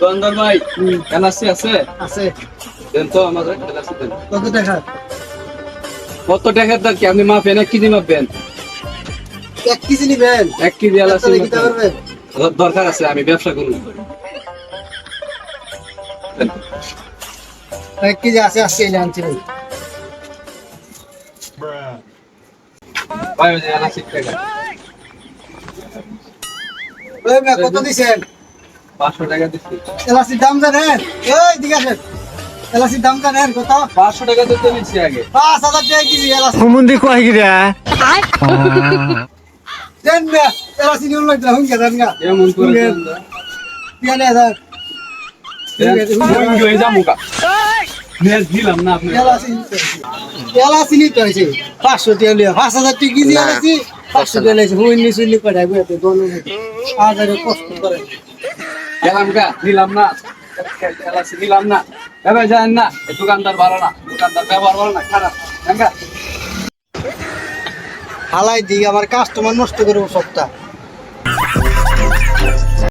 দন্দর ভাই এলাসি আছে? আছে। দেন তো আমাদের এলাসি দেন। কত টাকা? কত টাকার দাম কি? আপনি মাপেন এক কেজি মাপবেন? এক কেজি নিবেন? এক কেজি এলাসি। পারবেন? দরকার আছে আমি ব্যবসা করুন এক কেজি আছে আজকে এনে আনছি ভাই। ভাই ওই যে এলাসি টাকা। কত দিছেন? পাঁচশো টাকা দিচ্ছি। এলাচির দাম জানেন এই দিকে আসেন। এলাচির দাম জানেন কত? পাঁচশো টাকা দিতে নিচ্ছি আগে। পাঁচ হাজার টাকা কেজি এলাচি। হুমুন্দি কয় গিরা? দেন না এলাচি নিউন লাগবে হুন গা এমন করে দেন গা। নেট দিলাম না আপনি এলাচি এলাচি নিতে হয়েছে। পাঁচশো টাকা পাঁচ হাজার টাকা কেজি এলাচি। পাঁচশো টাকা হুইনি সুইনি কটাই বুঝতে হাজারে কষ্ট করে। গেলাম গা, নিলাম না। নিলাম না। ভেবে যায় না দোকানদার ভালো না, দোকানদার ব্যবহার ভালো না, খারাপ। হালাই দিক আমার কাস্টমার নষ্ট করব সবটা।